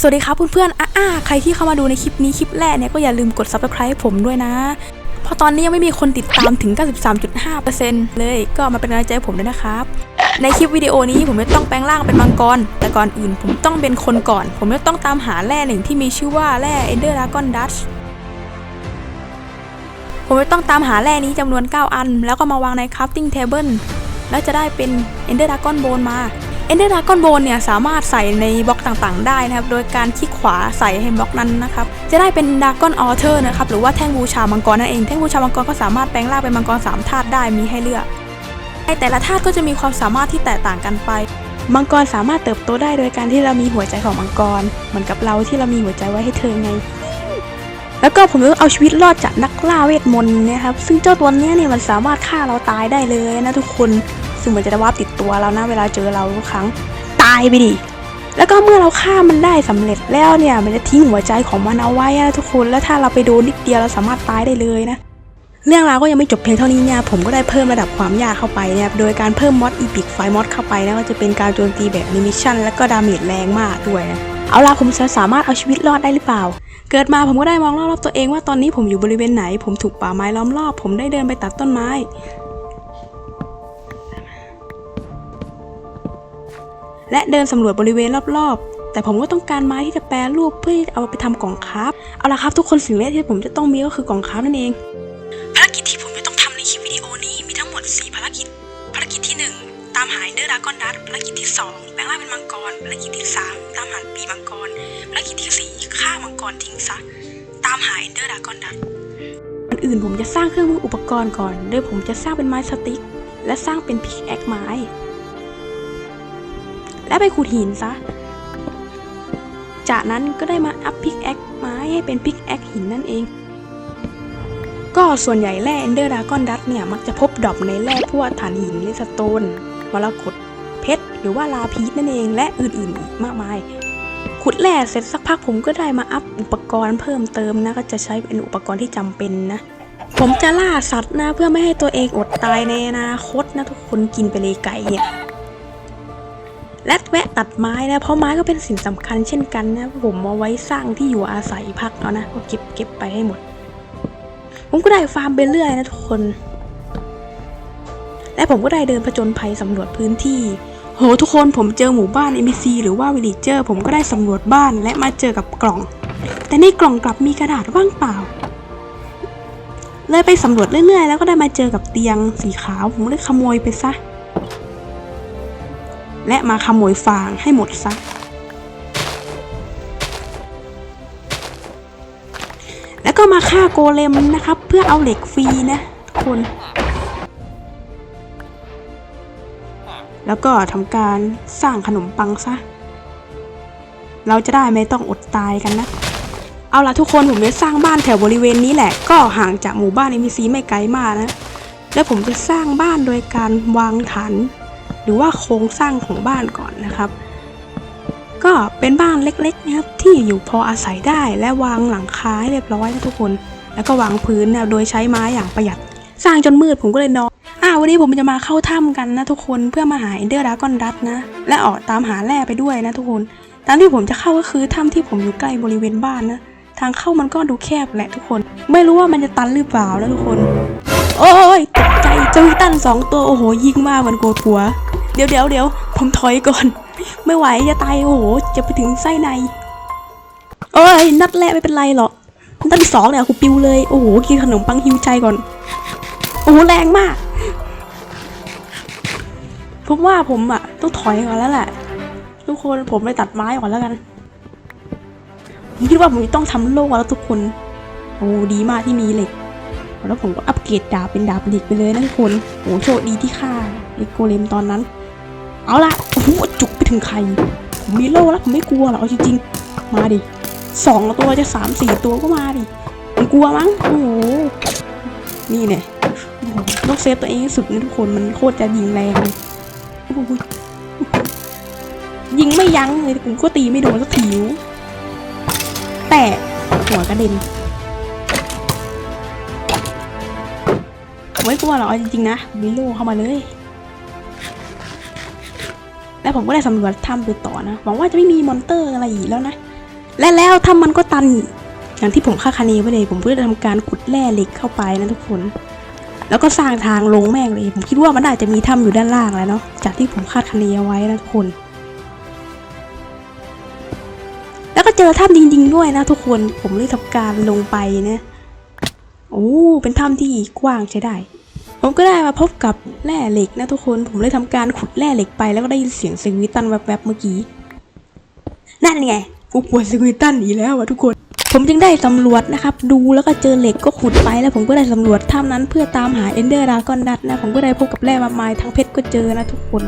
สวัสดีครับเพื่อนๆอ่าใครที่เข้ามาดูในคลิปนี้คลิปแรกเนี่ยก็อย่าลืมกด subscribe ให้ผมด้วยนะ เพราะตอนนี้ยังไม่มีคนติดตามถึง 93.5%เลยก็มาเป็นกำลังใจให้ผมด้วยนะครับ ในคลิปวิดีโอนี้ผมจะต้องแปลงร่างเป็นมังกร แต่ก่อนอื่นผมต้องเป็นคนก่อน ผมจะต้องตามหาแร่หนึ่งที่มีชื่อว่าแร่ Ender Dragon Dust ผมจะต้องตามหาแร่นี้จำนวน 9 อัน แล้วก็มาวางใน crafting table แล้วจะได้เป็น Ender Dragon Bone มา Ender Dragon Bone เนี่ยสามารถใส่ในบล็อกต่างๆ ได้นะครับ โดยการคลิกขวาใส่ให้บล็อกนั้นนะครับ จะได้เป็น Dragon Altar นะครับหรือว่าแท่งบูชามังกรนั่นเอง แท่งบูชามังกรก็สามารถแปลงร่างเป็นมังกรสามธาตุได้มีให้เลือกในแต่ละธาตุก็จะมีความสามารถที่แตกต่างกันไป มังกรสามารถเติบโตได้โดยการที่เรามีหัวใจของมังกร เหมือนกับเราที่เรามีหัวใจไว้ให้เธอไง แล้วก็ผมต้องเอาชีวิตรอดจากนักล่าเวทมนต์นะครับ ซึ่งเจ้าตัวนี้เนี่ยมันสามารถฆ่าเราตายได้เลยนะทุกคน ซึ่งมันจะได้วาบติดตัวเรานะเวลาเจอเราทุกครั้งตายไปดิแล้วก็เมื่อเราฆ่ามันได้สำเร็จแล้วเนี่ย มันจะทิ้งหัวใจของมันเอาไว้นะทุกคนแล้วถ้าเราไปโดนนิดเดียวเราสามารถตายได้เลยนะเรื่องราวก็ยังไม่จบเพียงเท่านี้เนี่ยผมก็ได้เพิ่มระดับความยากเข้าไปเนี่ยโดยการเพิ่มมอดอีพิกไฟมอดเข้าไปนะก็จะเป็นการโจมตีแบบนิมิชั่นแล้วก็ดาเมจแรงมากด้วยนะเอาล่ะผมจะสามารถเอาชีวิตรอดได้หรือเปล่า เกิดมาผมก็ได้มองรอบๆตัวเองว่าตอนนี้ผมอยู่บริเวณไหน ผมถูกป่าไม้ล้อมรอบ ผมได้เดินไปตัดต้นไม้ และเดินสำรวจบริเวณรอบๆ แต่ผมก็ต้องการไม้ที่จะแปรรูปเพื่อที่จะเอาไปทำกล่องคราฟต์เอาละครับทุกคนสิ่งแรกที่ผมจะต้องมีก็คือกล่องคราฟต์นั่นเอง ภารกิจที่ผมจะต้องทำในคลิปวิดีโอนี้มีทั้งหมด 4 ภารกิจ ภารกิจที่ 1 ตามหาเดอร์ดากอนดัตภารกิจที่ 2 แปลงร่างเป็นมังกร ภารกิจที่ 3 ตามหาปีมังกร ภารกิจที่ 4 ฆ่ามังกรทิ้งซะ ตามหาเอนเดอร์ดากอนดัตก่อนอื่นผมจะสร้างเครื่องมืออุปกรณ์ก่อน โดยผมจะสร้างเป็นไม้สติ๊กและสร้างเป็นพิกแอคไม้ และไปขุดหินซะ จากนั้นก็ได้มาอัพพิกแอคไม้ให้เป็นพิกแอคหินนั่นเอง ก็ส่วนใหญ่แร่เอนเดอร์ดากอนดัตเนี่ย มักจะพบดรอปในแร่พวกถ่านหินเลสโตนมรกตเพชรหรือว่าลาพีสนั่นเองและอื่นๆอีกมากมาย ขุดแร่เสร็จสักพักผมก็ได้มาอัพอุปกรณ์เพิ่มเติมนะก็จะใช้เป็นอุปกรณ์ที่จำเป็นนะผมจะล่าสัตว์นะเพื่อไม่ให้ตัวเองอดตายในอนาคตนะทุกคนกินไปเลยไก่เนี่ย และแวะตัดไม้นะเพราะไม้ก็เป็นสิ่งสำคัญเช่นกันนะผมเอาไว้สร้างที่อยู่อาศัยพักเอานะก็เก็บเก็บไปให้หมด ผมก็ได้ฟาร์มไปเรื่อยนะทุกคน และผมก็ได้เดินผจญภัยสำรวจพื้นที่ โหทุกคนผมเจอหมู่บ้าน NPC หรือว่าวิล l เจอร์ผมก็ได้สำรวจบ้านและมาเจอกับกล่อง แต่ในกล่องกลับมีกระดาษว่างเปล่าเลยไปสำรวจเรื่อยๆ แล้วก็ได้มาเจอกับเตียงสีขาว ผมเลยขโมยไปซะ และมาขโมยฟางให้หมดซะแล้วก็มาฆ่าโกเลมนะครับ เพื่อเอาเหล็กฟรีนะทุกคน แล้วก็ทำการสร้างขนมปังซะ เราจะได้ไม่ต้องอดตายกันนะเอาละทุกคนผมจะสร้างบ้านแถวบริเวณนี้แหละ ก็ห่างจากหมู่บ้าน NPC ไม่ไกลมากนะ แล้วผมจะสร้างบ้านโดยการวางฐาน หรือว่าโครงสร้างของบ้านก่อนนะครับ ก็เป็นบ้านเล็กๆนะครับที่อยู่พออาศัยได้และวางหลังคาให้เรียบร้อยนะทุกคน แล้วก็วางพื้นนะโดยใช้ไม้อย่างประหยัด สร้างจนมืดผมก็เลยนอนอ่าวันนี้ผมจะมาเข้าถ้ำกันนะทุกคนเพื่อมาหาเอนเดอร์ดากอนดัตนะและออกตามหาแร่ไปด้วยนะทุกคนทางที่ผมจะเข้าก็คือถ้ำที่ผมอยู่ใกล้บริเวณบ้านนะทางเข้ามันก็ดูแคบแหละทุกคน ไม่รู้ว่ามันจะตันหรือเปล่านะทุกคน โอ้ยตกใจเจอตันสองตัวโอ้โหยิงมาเหมือนโกดหัว เดี๋ยวเดี๋ยวเดี๋ยวผมถอยก่อน ไม่ไหวจะตายโอ้โหจะไปถึงไส้ในโอ้ยนัดแรกไม่เป็นไรหรอกนัดที่สองเนี่ยกูปิวเลยโอ้โหกินขนมปังฮิวใจก่อนโอ้โหแรงมากผมว่าผมอะต้องถอยก่อนแล้วแหละทุกคนผมไปตัดไม้ก่อนแล้วกันผมคิดว่าผมจะต้องทำโล่แล้วทุกคน โอ้ดีมากที่มีเหล็ก แล้วผมก็อัปเกรดดาบเป็นดาบเหล็กไปเลยนะทุกคนโอ้โชคดีที่ฆ่าไอโกเลมตอนนั้น เอาละโอ้โหจุกไปถึงใครผมมีโล่แล้วผมไม่กลัวหรอกเอาจริงๆ มาดิสองตัวจะสามสี่ตัวก็มาดิผมกลัวมั้งโอ้โหนี่เนี่ยต้องเซฟตัวเองสุดนะทุกคนมันโคตรจะยิงแรงเลยยิงไม่ยั้งเลยผมก็ตีไม่โดนสักทีแต่หัวกระเด็นไม่กลัวหรอเอาจริงๆนะมีโลเข้ามาเลย แล้วผมก็ได้สำรวจถ้ำไปต่อนะ หวังว่าจะไม่มีมอนเตอร์อะไรอีกแล้วนะ และแล้วถ้ามันก็ตัน อย่างที่ผมคาดคะเนไว้เลย ผมเพื่อทำการขุดแร่เหล็กเข้าไปนะทุกคน แล้วก็สร้างทางลงแม่งเลย ผมคิดว่ามันน่าจะมีถ้ำอยู่ด้านล่างแล้วเนาะ จากที่ผมคาดคะเนเอาไว้นะทุกคน แล้วก็เจอถ้ำจริง ๆ ด้วยนะ ทุกคน ผมเลยทำการลงไปนะ โอ้ เป็นถ้ำที่กว้างใช้ได้ ผมก็ได้มาพบกับแร่เหล็กนะทุกคน ผมเลยทำการขุดแร่เหล็กไปแล้วก็ได้ยินเสียงสวิตตันแวบๆเมื่อกี้ นั่นไงผู้ป่วยสวิตตันอีกแล้วอะทุกคน ผมจึงได้สำรวจนะครับ ดูแล้วก็เจอเหล็กก็ขุดไปแล้วผมก็ได้สำรวจถ้ำนั้นเพื่อตามหาเอนเดอร์ดากอนดัตนะ ผมก็ได้พบกับแร่มากมายทั้งเพชรก็เจอนะทุกคน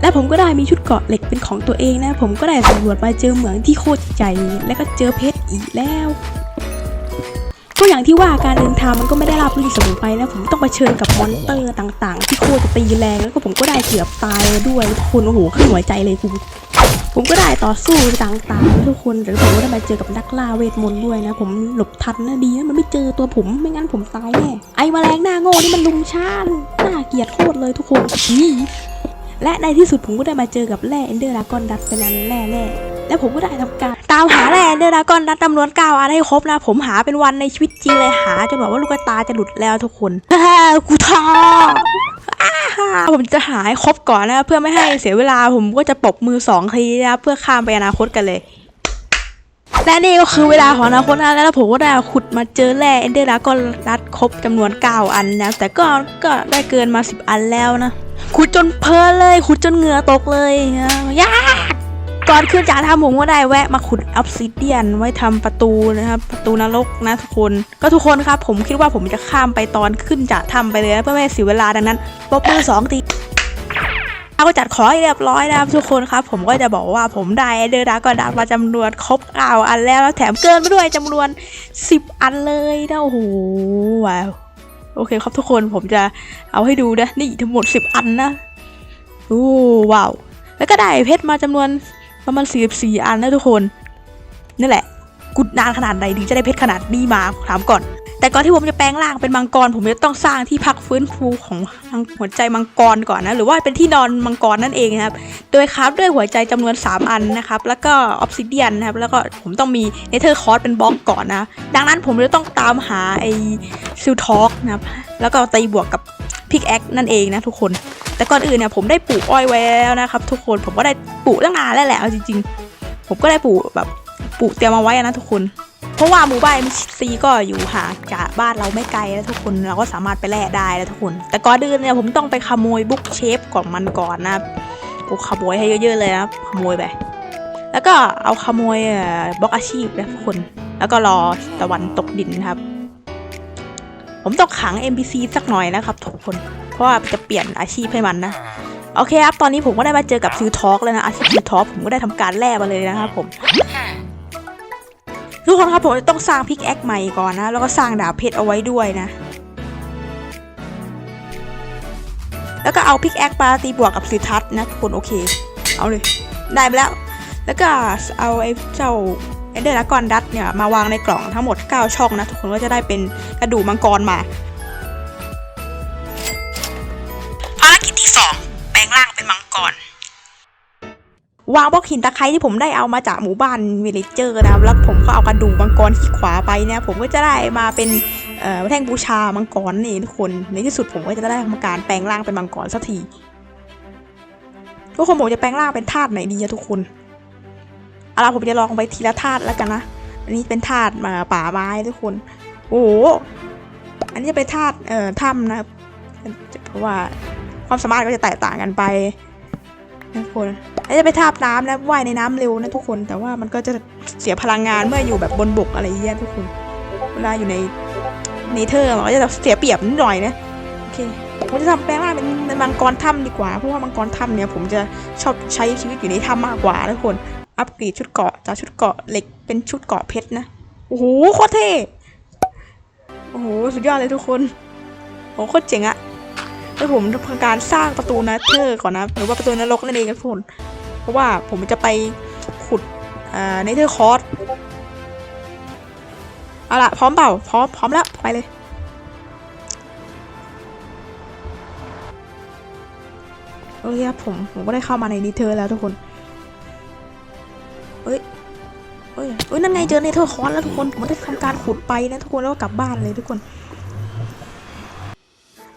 และผมก็ได้มีชุดเกาะเหล็กเป็นของตัวเองนะ ผมก็ได้สำรวจไปเจอเหมืองที่โคตรใหญ่และก็เจอเพชรอีกแล้ว ก็อย่างที่ว่าการเดินทางมันก็ไม่ได้ราบรื่นเสมอไปนะผมต้องเผชิญกับมอนเตอร์ต่าง ๆ ที่โคตรจะตีแรงแล้วก็ผมก็ได้เกือบตายด้วยทุกคนโอ้โหขึ้นหัวใจเลยกูผมก็ได้ต่อสู้ต่างๆทุกคนแต่ผมก็ได้มาเจอกับนักล่าเวทมนต์ด้วยนะ ผมหลบทันนะดีนะมันไม่เจอตัวผมไม่งั้นผมตายแน่ไอ้แมลงหน้าโง่นี่มันลุมชาญน่าเกลียดโคตรเลยทุกคนนี่และในที่สุดผมก็ได้มาเจอกับแร่เอนเดอร์ดากอนดัตเป็นอันแร่แร่แล้วผมก็ได้ทำการามหาแร่เอนดอร์ดากอนดัตจำนวน9อันให้ครบนะ ผมหาเป็นวันในชีวิตจริงเลยหาจนแบบว่าลูกตาจะหลุดแล้วทุกคนฮ่ากูท้ออ่าผมจะหาให้ครบก่อนนะเพื่อไม่ให้เสียเวลาผมก็จะปบมือสองทีนะเพื่อข้ามไปอนาคตกันเลยและนี่ก็คือเวลาของอนาคตนะแล้วผมก็ได้ขุดมาเจอแร่เอนเดอร์ดากอนดัตครบจำนวน 9 อันนะแต่ก็ก็ได้เกินมา 10 อันแล้วนะ ขุดจนเพลินเลย ขุดจนเหงื่อตกเลยนะยา ก่อนขึ้นจากถ้ำผมก็ได้แวะมาขุดออฟซิเดียนไว้ทำประตูนะครับ ประตูนรกนะทุกคน ก็ทุกคนครับ ผมคิดว่าผมจะข้ามไปตอนขึ้นจากถ้ำไปเลยเพื่อไม่เสียเวลาดังนั้นปบมือสองทีเราก็จัดของให้เรียบร้อยนะครับทุกคนครับ ผมก็จะบอกว่าผมได้เดอร์ดากอนดามาจำนวนครบเก้าอันแล้วแล้วแถมเกินไปด้วยจำนวน 10 อันเลยนะโอ้โหว้าวโอเคครับทุกคนผมจะเอาให้ดูนะนี่ทั้งหมด 10 อันนะโอ้ว้าวแล้วก็ได้เพชรมาจำนวน ประมาณ44อันนะทุกคนนี่แหละกุดนานขนาดไหนถึงจะได้เพชรขนาดนี้มาถามก่อน แต่ก่อนที่ผมจะแปลงร่างเป็นมังกร ผมจะต้องสร้างที่พักฟื้นฟูของหัวใจมังกรก่อนนะหรือว่าเป็นที่นอนมังกรนั่นเองนะครับโดยคราฟด้วยหัวใจจำนวน 3 อันนะครับแล้วก็ออฟซิเดียนนะครับแล้วก็ผมต้องมีเนเธอร์คอร์สเป็นบล็อกก่อนนะดังนั้นผมจะต้องตามหาไอซิลท็อกนะครับแล้วก็ตีบวกกับ พิกแอคนั่นเองนะทุกคน แต่ก่อนอื่นเนี่ยผมได้ปลูกอ้อยไว้แล้วนะครับ ทุกคนผมก็ได้ปลูกตั้งนานแล้วแหละเอาจริงๆ ผมก็ได้ปลูกแบบปลูกเตรียมเอาไว้นะทุกคน เพราะว่าหมู่บ้านซีก็อยู่ห่างจากบ้านเราไม่ไกลแล้วทุกคนเราก็สามารถไปแลกได้แล้วทุกคน แต่ก่อนอื่นเนี่ยผมต้องไปขโมยบุ๊กเชฟของมันก่อนนะกูขโมยให้เยอะๆเลยนะขโมยไปแล้วก็เอาขโมยบล็อกอาชีพนะทุกคน แล้วก็รอตะวันตกดินนะครับ ผมต้องขัง NPC สักหน่อยนะครับทุกคน เพราะว่าจะเปลี่ยนอาชีพให้มันนะ โอเคครับ ตอนนี้ผมก็ได้มาเจอกับซิลทอกแล้วนะ อาชีพซิลทอกผมก็ได้ทำการแล่มาเลยนะครับผมทุกคนครับผมจะต้องสร้างพิกแอคใหม่ก่อนนะ แล้วก็สร้างดาบเพชรเอาไว้ด้วยนะ แล้วก็เอาพิกแอคมาตีบวกกับสิทัศนะทุกคนโอเค เอาเลย ได้ไปแล้ว แล้วก็เอาไอ้เจ้า เอเดอร์ดากอนดัตเนี่ยมาวางในกล่องทั้งหมด 9 ช่องนะทุกคนก็จะได้เป็นกระดูกมังกรมา ภารกิจที่ 2 แปลงร่างเป็นมังกร วางบล็อกหินตะไคร้ที่ผมได้เอามาจากหมู่บ้านวิลเลจเจอร์นะครับแล้วผมก็เอากระดูกมังกรที่ขวาไปเนี่ยผมก็จะได้มาเป็นเอ่อแท่งบูชามังกรนี่ทุกคนในที่สุดผมก็จะได้ทำการแปลงร่างเป็นมังกรสักทีทุกคนผมจะแปลงร่างเป็นธาตุไหนดีอะทุกคน เอาล่ะผมจะลองไปทีละธาตุแล้วกันนะอันนี้เป็นธาตุมาป่าไม้ทุกคน โอ้โหอันนี้จะเป็นธาตุเอ่อถ้ำนะครับเพราะว่าความสามารถก็จะแตกต่างกันไปทุกคนอันนี้จะเป็นธาตุน้ำนะว่ายในน้ำเร็วนะทุกคน แต่ว่ามันก็จะเสียพลังงานเมื่ออยู่แบบบนบกอะไรเงี้ยทุกคน เวลาอยู่ในเนเธอร์มันก็จะเสียเปรียบนิดหน่อยนะโอเคผมจะทำแปลงร่าเป็นมังกรถ้ำดีกว่าเพราะว่ามังกรถ้ำเนี่ยผมจะชอบใช้ชีวิตอยู่ในถ้ำมากกว่าทุกคน อัปเกรดชุดเกาะจากชุดเกาะเหล็กเป็นชุดเกาะเพชรนะ โอ้โหโคตรเท่โอ้โหสุดยอดเลยทุกคนโอ้โคตรเจ๋งอะแล้วผมทำการสร้างประตูนัเธอก่อนนะหรือว่าประตูนรกนั่นเองครับทุกคนเพราะว่าผมจะไปขุดอ่าเนเธอร์คอร์สเอาล่ะพร้อมเปล่าพร้อมพร้อมแล้วไปเลยโอเคครับผมผมก็ได้เข้ามาในนิเธอร์แล้วทุกคน เอ้ยเอ้ยเอ้ยนั่นไงเจอเนเธอร์คอนแล้วทุกคนผมได้ทำการขุดไปนะทุกคนแล้วก็กลับบ้านเลยทุกคน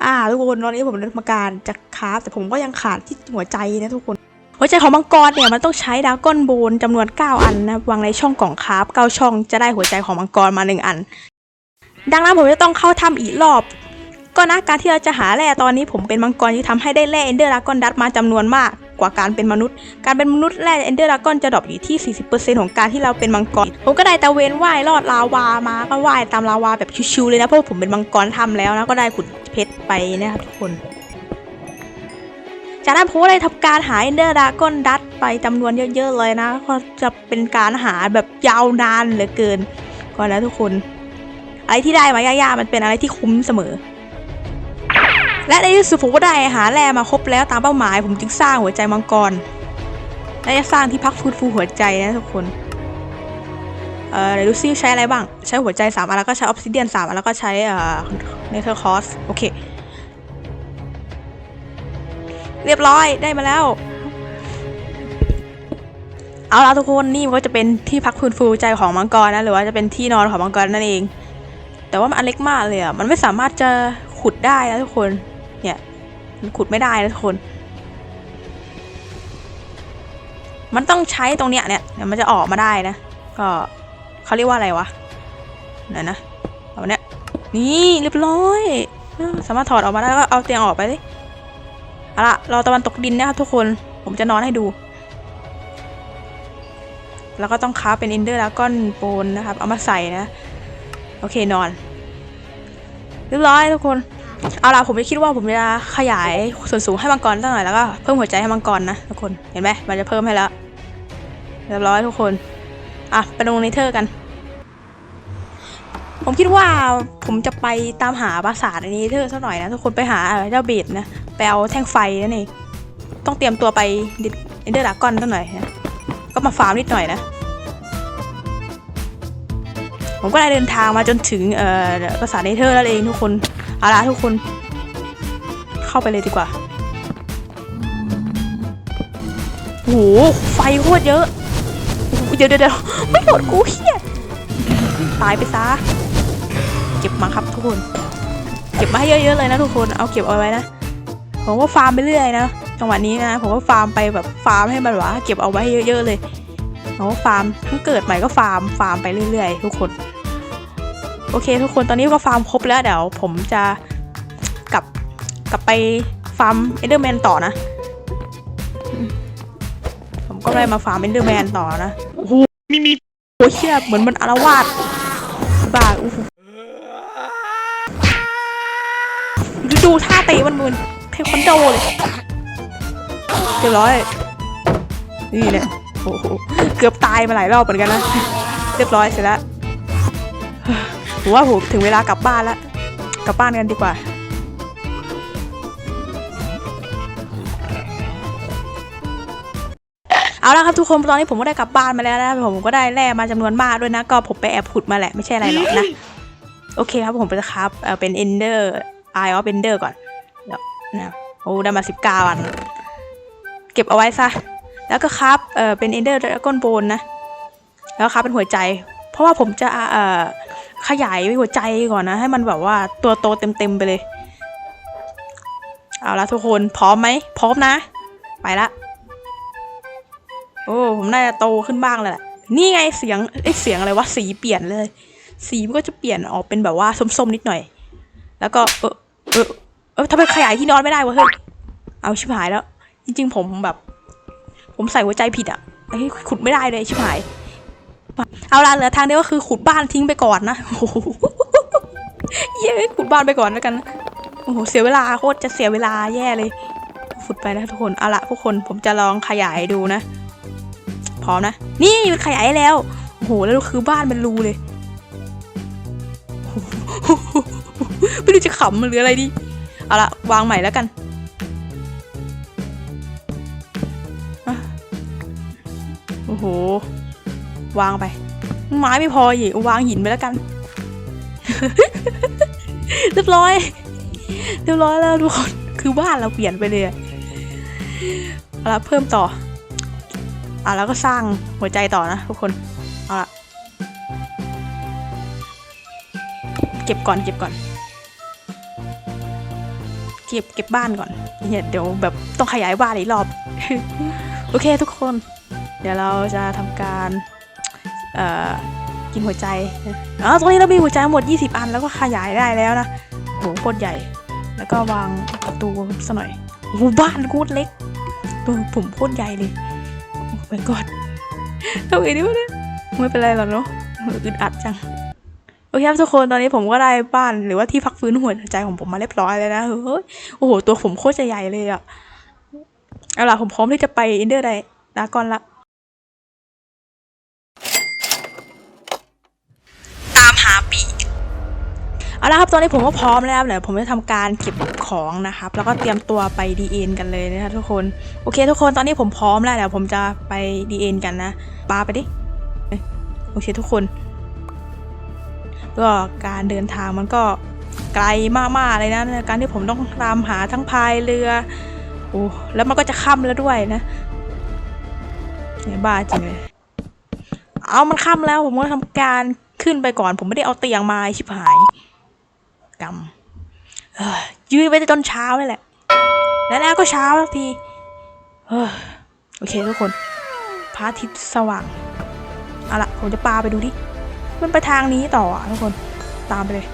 อ่า ทุกคนตอนนี้ผมได้ทำการจะคราฟแต่ผมก็ยังขาดที่หัวใจนะทุกคนหัวใจของมังกรเนี่ยมันต้องใช้ดราก้อนโบนจำนวน 9 อันนะวางในช่องกล่องคราฟ9ช่องจะได้หัวใจของมังกรมา 1 อัน ดังนั้นผมจะต้องเข้าถ้ำอีกรอบ ก็นะการที่เราจะหาแร่ตอนนี้ผมเป็นมังกรที่ทำให้ได้แร่เอนเดอร์ดากอนดัตมาจำนวนมาก กว่าการเป็นมนุษย์ การเป็นมนุษย์แร่เอนเดอร์ดากอนจะดรอปอยู่ที่ 40%ของการที่เราเป็นมังกร ผมก็ได้ตะเวนว่ายลอดลาวามา ก็ว่ายตามลาวาแบบชิวๆเลยนะเพราะผมเป็นมังกรทำแล้วนะก็ได้ขุดเพชรไปนะครับทุกคนจากนั้นผมก็เลยทำการหาเอนเดอร์ดากอนดัตไปจำนวนเยอะๆเลยนะก็จะเป็นการหาแบบยาวนานเหลือเกินก่อนแล้วทุกคนอะไรที่ได้มายากๆมันเป็นอะไรที่คุ้มเสมอ และในที่สุดผมก็ได้หาแร่มาครบแล้วตามเป้าหมาย ผมจึงสร้างหัวใจมังกรและจะสร้างที่พักฟื้นฟูหัวใจนะทุกคนเอ่อดูซิใช้อะไรบ้าง ใช้หัวใจ3อันแล้วก็ใช้ออฟซิเดียน3อันแล้วก็ใช้เอ่อเนเธอร์คอสโอเค เรียบร้อยได้มาแล้ว เอาละทุกคนนี่มันก็จะเป็นที่พักฟื้นฟูใจของมังกรนะหรือว่าจะเป็นที่นอนของมังกรนั่นเอง แต่ว่ามันอันเล็กมากเลยอะมันไม่สามารถจะขุดได้นะทุกคน เนี่ยมันขุดไม่ได้นะทุกคน มันต้องใช้ตรงเนี้ยเนี่ยเดี๋ยวมันจะออกมาได้นะ ก็เขาเรียกว่าอะไรวะไหนนะเอาเนี่ยนี่เรียบร้อย สามารถถอดออกมาได้แล้วก็เอาเตียงออกไปเลยเอาละรอตะวันตกดินนะครับทุกคนผมจะนอนให้ดู แล้วก็ต้องค้าเป็นอินเดอร์แล้วก้อนโปนนะครับ เอามาใส่นะ โอเคนอน เรียบร้อยทุกคน เอาล่ะผมจะคิดว่าผมจะขยายส่วนสูงให้มังกรสักหน่อยแล้วก็เพิ่มหัวใจให้มังกรนะทุกคนเห็นไหมมันจะเพิ่มให้แล้วเรียบร้อยทุกคนอะไปลงเนเธอร์กัน ผมคิดว่าผมจะไปตามหาปราสาทในเนเธอร์สักหน่อยนะทุกคนไปหาเจ้าเบดนะไปเอาแท่งไฟนั่นเองต้องเตรียมตัวไปเอนเดอร์ดากอนสักหน่อยนะก็มาฟาร์มนิดหน่อยนะผมก็ได้เดินทางมาจนถึงเอ่อปราสาทเนเธอร์แล้วเองทุกคน เอาละทุกคน เข้าไปเลยดีกว่าโอ้โหไฟโคตรเยอะ เดี๋ยวเดี๋ยวไม่โดนกูเฮียตายไปซะ เก็บมาครับทุกคน เก็บมาให้เยอะๆเลยนะทุกคน เอาเก็บเอาไว้นะ ผมก็ฟาร์มไปเรื่อยนะจังหวะนี้นะ ผมก็ฟาร์มไปแบบฟาร์มให้มันแบบว่าเก็บเอาไว้เยอะๆเลยผมก็ฟาร์มทั้งเกิดใหม่ก็ฟาร์ม ฟาร์มไปเรื่อยๆ ทุกคน โอเค ทุกคนตอนนี้ก็ฟาร์มครบแล้วเดี๋ยวผมจะกลับกลับไปฟาร์มเอเดอร์แมนต่อนะ ผมก็เลยมาฟาร์มเอเดอร์แมนต่อนะโอ้โหมีมีโอ้เชี่ยเหมือนมันอารวาสบ้าโอ้หดูดูท่าเตะมันมืนเทควันโดเลยเรียบร้อย นี่เนี่ยโอ้โหเกือบตายมาหลายรอบเหมือนกันนะ เรียบร้อยเสร็จแล้ว ผมว่าผมถึงเวลากลับบ้านแล้ว กลับบ้านกันดีกว่า เอาละครับทุกคนตอนนี้ผมก็ได้กลับบ้านมาแล้วนะผมก็ได้แร่มาจำนวนมากด้วยนะ ก็ผมไปแอบขุดมาแหละ ไม่ใช่อะไรหรอกนะ โอเคครับผมจะครับเอ่อเป็น Ender Eye of Ender ก่อนเดี๋ยวนะโอ้ได้มา19อัน เก็บเอาไว้ซะ แล้วก็ครับเออเป็น Ender Dragon Bone นะ แล้วครับเป็นหัวใจ เพราะว่าผมจะเออ ขยายหัวใจก่อนนะ ให้มันแบบว่าตัวโตเต็มๆไปเลย เอาละทุกคนพร้อมไหมพร้อมนะ ไปละ โอ้ผมน่าจะโตขึ้นบ้างแล้วแหละนี่ไงเสียงไอ้เสียงอะไรวะสีเปลี่ยนเลย สีมันก็จะเปลี่ยนออกเป็นแบบว่าส้มๆนิดหน่อย แล้วก็เออเออเออทำไมขยายที่นอนไม่ได้วะเฮ้ยเอาชิบหายแล้ว จริง ๆ ผมแบบ ผมใส่หัวใจผิดอะไอ้ขุดไม่ได้เลยชิบหาย เอาละเหลือทางเดียวก็คือขุดบ้านทิ้งไปก่อนนะโอ้โหเย้ขุดบ้านไปก่อนแล้วกันโอ้โหเสียเวลาโคตรจะเสียเวลาแย่เลยขุดไปนะทุกคนเอาละทุกคนผมจะลองขยายดูนะพร้อมนะนี่มันขยายแล้วโอ้โหแล้วคือบ้านเป็นรูเลยโอ้โหไม่รู้จะขำหรืออะไรดีเอาละวางใหม่แล้วกันโอ้โห วางไป ไม้ไม่พออีกวางหินไปแล้วกัน เรียบร้อย เรียบร้อยแล้วทุกคน คือบ้านเราเปลี่ยนไปเลยเอาละเพิ่มต่ออะแล้วก็สร้างหัวใจต่อนะทุกคน เอาละเก็บก่อนเก็บก่อน เก็บเก็บบ้านก่อนเนี่ยเดี๋ยวแบบต้องขยายบ้านอีกรอบ โอเคทุกคน เดี๋ยวเราจะทำการ กินหัวใจอ๋อตรงนี้เรามีหัวใจหมด 20 อันแล้วก็ขยายได้แล้วนะโหโคตรใหญ่ แล้วก็วางประตูซะหน่อยโอ้บ้านกูดเล็กเออผมโคตรใหญ่เลยโอ้ my god ทำไงดีวะเนี่ยไม่เป็นไรหรอกเนาะอึดอัดจังโอเคครับทุกคนตอนนี้ผมก็ได้บ้านหรือว่าที่พักฟื้นหัวใจของผมมาเรียบร้อยเลยนะเฮ้ยโอ้โหตัวผมโคตรจะใหญ่เลยอะเอาล่ะผมพร้อมที่จะไปอินเดอร์ไดดากอนละ เอาละครับตอนนี้ผมก็พร้อมแล้วเดี๋ยวผมจะทำการเก็บของนะครับ แล้วก็เตรียมตัวไปดีเอ็นกันเลยนะครับทุกคนโอเค ทุกคนตอนนี้ผมพร้อมแล้วเดี๋ยวผมจะไปดีเอ็นกันนะปาไปดิโอเคทุกคน ก็การเดินทางมันก็ไกลมากๆเลยนะการที่ผมต้องตามหาทั้งพายเรือโอ้แล้วมันก็จะค่ำแล้วด้วยนะเนี่ยบ้าจริงเลยเอามันค่ำแล้วผมก็ทำการขึ้นไปก่อน ผมไม่ได้เอาเตียงมาชิบหาย กำเอ้ยยืนไปจนเช้าเลยแหละ แล้วแล้วก็เช้าทีโอเคทุกคนพระอาทิตย์สว่างเอาละผมจะปาไปดูดิมันไปทางนี้ต่ออะทุกคนตามไปเลย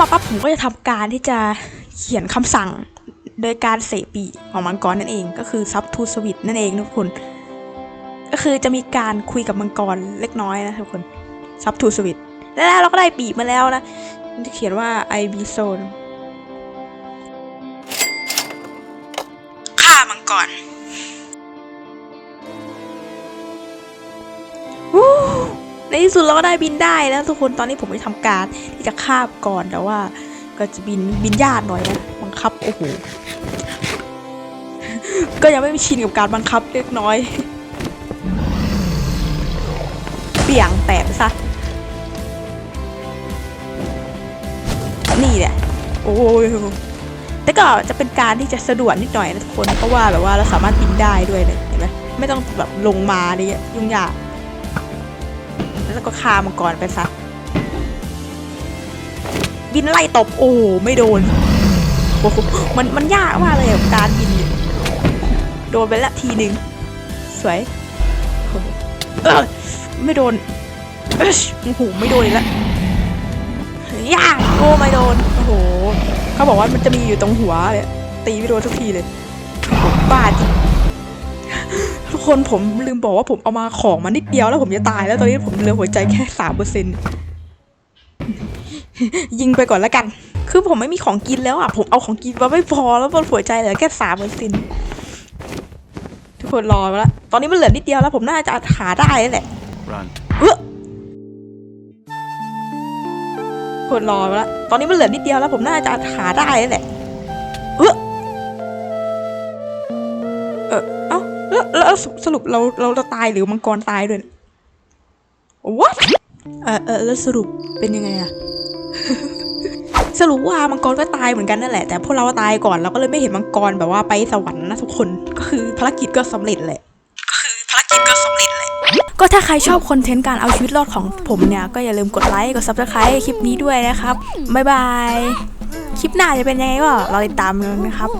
มาปั๊บผมก็จะทำการที่จะเขียนคำสั่งโดยการเสปีของมังกรนั่นเอง ก็คือซับทูสวิตนั่นเองทุกคน ก็คือจะมีการคุยกับมังกรเล็กน้อยนะทุกคนซับทูสวิตแล้วเราก็ได้ปีมาแล้วนะที่เขียนว่า I be zone ฆ่ามังกร ในที่สุดเราก็ได้บินได้แล้วทุกคนตอนนี้ผมจะทำการที่จะคาบก่อนแต่ว่า ก็จะบินบินยากหน่อยนะบังคับโอ้โหก็ยังไม่ชินกับการบังคับเล็กน้อย เปี่ยงแตกซะนี่แหละโอ้ยแต่ก็จะเป็นการที่จะสะดวกนิดหน่อยนะทุกคนเพราะว่าแบบว่าเราสามารถบินได้ด้วยเห็นไหมไม่ต้องแบบลงมาอะไรเงี้ยยุ่งยาก แล้วก็คามังกรไปซะบินไล่ตบโอ้ไม่โดนโอ้โหมันมันยากมากเลยกับการบิน โดนไปละทีหนึ่งสวยโอ้ไม่โดนโอ้โหไม่โดนอีกแล้วยากโอ้ไม่โดนโอ้โหเขาบอกว่ามันจะมีอยู่ตรงหัวเลยตีไม่โดนสักทีเลยบ้าจริง คนผมลืมบอกว่าผมเอามาของมานิดเดียวแล้วผมจะตายแล้วตอนนี้ผมเหลือหัวใจแค่สามเปอร์เซ็นยิงไปก่อนแล้วกัน คือผมไม่มีของกินแล้วอะ ผมเอาของกินมาไม่พอแล้วบนหัวใจเหลือแค่สามเปอร์เซ็นทุกคนรอมาแล้วตอนนี้มันเหลือนิดเดียวแล้วผมน่าจะหาได้แล้วแหละ Run. เออทุกคนรอมาแล้วตอนนี้มันเหลือนิดเดียวแล้วผมน่าจะหาได้แล้วแหละ แล้วแล้วสรุปเราเราเราตายหรือมังกรตายด้วยเนี่ย what เออเออแล้วสรุปเป็นยังไงอะสรุปว่ามังกรก็ตายเหมือนกันนั่นแหละ แต่พวกเราตายก่อนเราก็เลยไม่เห็นมังกรแบบว่าไปสวรรค์นะทุกคนก็คือภารกิจก็สำเร็จแหละก็คือภารกิจก็สำเร็จแหละก็ถ้าใครชอบคอนเทนต์การเอาชีวิตรอดของผมเนี่ย ก็อย่าลืมกดไลค์กด subscribe คลิปนี้ด้วยนะครับบ๊ายบายคลิปหน้าจะเป็นยังไงก็รอติดตามกันนะครับ